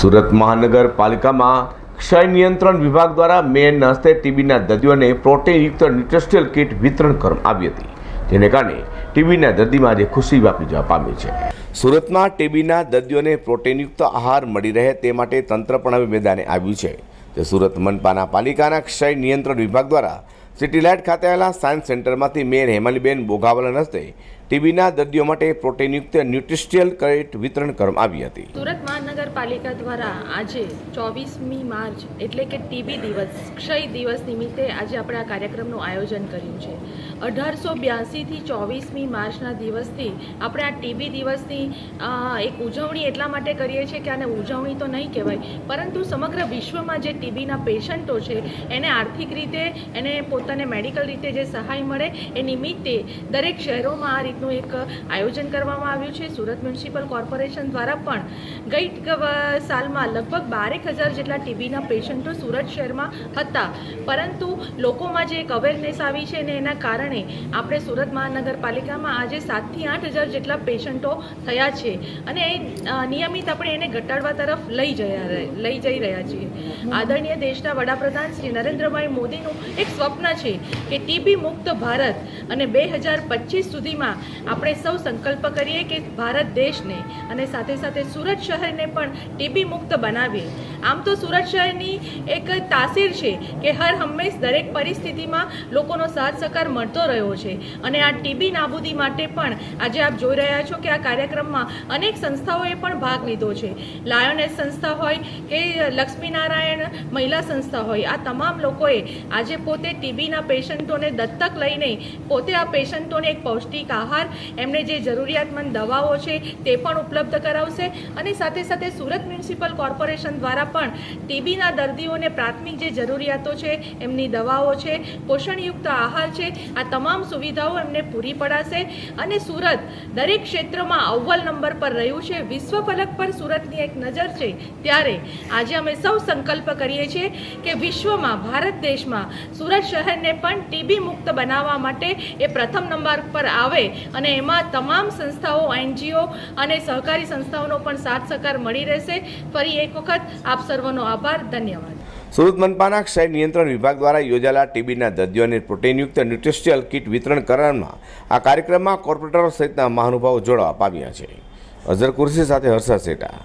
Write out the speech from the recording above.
સુરત મહાનગરપાલિકામાં ક્ષય નિયંત્રણ વિભાગ દ્વારા મેન હસ્તે ટીબીના દર્દીઓને પ્રોટીનયુક્ત ન્યુટ્રિશિયલ કીટ વિતરણ કરવામાં આવી હતી. જેને કારણે ટીબીના દર્દીમાં આજે ખુશી વ્યાપી જવા પામી છે. સુરતમાં ટીબીના દર્દીઓને પ્રોટીનયુક્ત આહાર મળી રહે તે માટે તંત્ર પણ હવે મેદાને આવ્યું છે. તે સુરત મનપાના પાલિકાના ક્ષય નિયંત્રણ વિભાગ દ્વારા સિટીલાઇટ ખાતે આવેલા સાયન્સ સેન્ટરમાંથી મેયર હેમાલીબેન બોઘાવાલન હસ્તે ટીબીના દર્દીઓ માટે પ્રોટીનયુક્ત ન્યુટ્રિશિયલ કરેટ વિતરણ કરવામાં આવી હતી. સુરત મહાનગરપાલિકા દ્વારા આજે ચોવીસમી માર્ચ એટલે કે ટીબી દિવસ, ક્ષય દિવસ નિમિત્તે આજે આપણે આ કાર્યક્રમનું આયોજન કર્યું છે. અઢારસો બ્યાસીથી ચોવીસમી માર્ચના દિવસથી આપણે આ ટીબી દિવસની એક ઉજવણી એટલા માટે કરીએ છીએ કે આને ઉજવણી તો નહીં કહેવાય, પરંતુ સમગ્ર વિશ્વમાં જે ટીબીના પેશન્ટો છે, એને આર્થિક રીતે, એને પોતાને મેડિકલ રીતે જે સહાય મળે, એ નિમિત્તે દરેક શહેરોમાં આ રીતનું એક આયોજન કરવામાં આવ્યું છે. સુરત મ્યુનિસિપલ કોર્પોરેશન દ્વારા પણ ગઈ સાલમાં લગભગ બારેક હજાર જેટલા ટીબીના પેશન્ટો સુરત શહેરમાં હતા. પરંતુ લોકોમાં જે એક અવેરનેસ આવી છે ને એના કારણે આપણે સુરત મહાનગરપાલિકામાં આજે સાતથી આઠ હજાર જેટલા પેશન્ટો થયા છે અને એ નિયમિત આપણે એને ઘટાડવા તરફ લઈ જયા લઈ જઈ રહ્યા છીએ. આદરણીય દેશના વડાપ્રધાન શ્રી નરેન્દ્રભાઈ મોદીનું એક સ્વપ્ન છે કે ટીબી મુક્ત ભારત અને બે હજાર પચીસ સુધીમાં આપણે સૌ સંકલ્પ કરીએ કે ભારત દેશને અને સાથે સાથે સુરત શહેરને પણ ટીબી મુક્ત બનાવીએ. આમ તો સુરત શહેરની એક તાસીર છે કે હર હંમેશ દરેક પરિસ્થિતિમાં લોકોનો સાથ સહકાર મળતો રહ્યો છે. અને આ ટીબી નાબૂદી માટે પણ આજે આપ જોઈ રહ્યા છો કે આ કાર્યક્રમમાં અનેક સંસ્થાઓએ પણ ભાગ લીધો છે. લાયોનેસ સંસ્થા હોય કે લક્ષ્મીનારાયણ મહિલા સંસ્થા હોય, આ તમામ લોકોએ આજે પોતે ટીબીના પેશન્ટોને દત્તક લઈને પોતે આ પેશન્ટોને એક પૌષ્ટિક આહાર એમને જે જરૂરિયાતમંદ દવાઓ છે તે પણ ઉપલબ્ધ કરાવશે. અને સાથે સાથે સુરત મ્યુનિસિપલ કોર્પોરેશન દ્વારા પણ ટીબીના દર્દીઓને પ્રાથમિક જે જરૂરિયાતો છે, એમની દવાઓ છે, પોષણયુક્ત આહાર છે, આ તમામ સુવિધાઓ એમને પૂરી પડાશે. અને સુરત દરેક ક્ષેત્રમાં અવ્વલ નંબર પર રહ્યું છે. વિશ્વ ફલક પર સુરતની એક નજર છે. ત્યારે આજે અમે સૌ સંકલ્પ કરીએ છીએ કે વિશ્વમાં, ભારત દેશમાં સુરત શહેરને પણ ટીબી મુક્ત બનાવવા માટે એ પ્રથમ નંબર પર આવે. અને એમાં તમામ સંસ્થાઓ, એનજીઓ અને સહકારી સંસ્થાઓનો પણ સાથ સહકાર મળી રહેશે. ફરી એક વખત આપ સર્વનો આભાર. ધન્યવાદ. સુરત મનપાના ક્ષય નિયંત્રણ વિભાગ દ્વારા યોજાયેલા ટીબીના દર્દીઓને પ્રોટીનયુક્ત ન્યુટ્રિશિયલ કીટ વિતરણ કરવામાં આ કાર્યક્રમમાં કોર્પોરેટરો સહિતના મહાનુભાવો જોડવા પામ્યા છે. અઝર કુર્સી સાથે હર્ષદ સેટા.